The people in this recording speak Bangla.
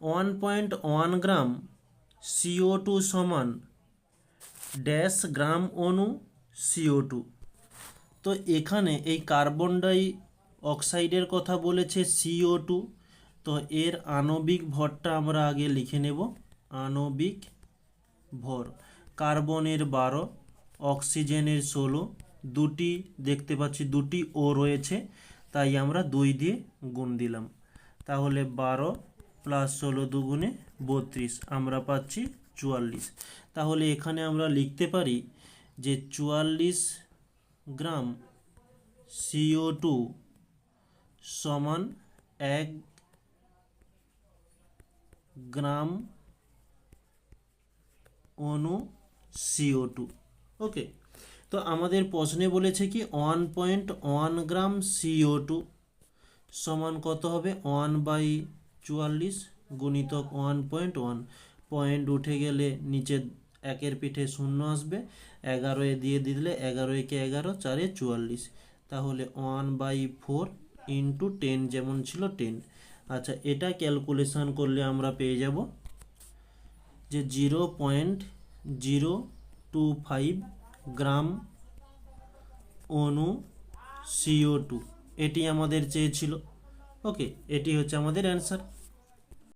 One point one gram CO two সমান ড্যাশ গ্রাম অণু সিও টু তো এখানে এই কার্বন ডাই অক্সাইডের কথা বলেছে সিও টু তো এর আণবিক ভরটা আমরা আগে লিখে নেব। আণবিক ভর কার্বনের বারো অক্সিজেনের ষোলো, দুটি দেখতে পাচ্ছি, দুটি ও রয়েছে, তাই আমরা দুই দিয়ে গুণ দিলাম। তাহলে বারো প্লাস ষোলো দুগুণে বত্রিশ। আমরা পাচ্ছি চুয়াল্লিশ। তাহলে এখানে আমরা লিখতে পারি যে চুয়াল্লিশ গ্রাম সিও টু সমান এক গ্রাম অণু সিও টু ওকে? তো আমাদের প্রশ্নে বলেছে কি one point one gram CO two সমান কত হবে? ওয়ান বাই চুয়াল্লিশ গুণিতক ওয়ান পয়েন্ট ওয়ান পয়েন্ট উঠে গেলে নিচে একের পিঠে শূন্য আসবে। এগারো এ দিয়ে দিলে এগারো একে এগারো? চারে চুয়াল্লিশ। তাহলে one by four into ten যেমন ছিল টেন আচ্ছা এটা ক্যালকুলেশন করলে আমরা পেয়ে যাব যে zero point zero two five gram অণু সিও টু এটি আমাদের চেয়েছিল। ওকে এটি হচ্ছে আমাদের অ্যান্সার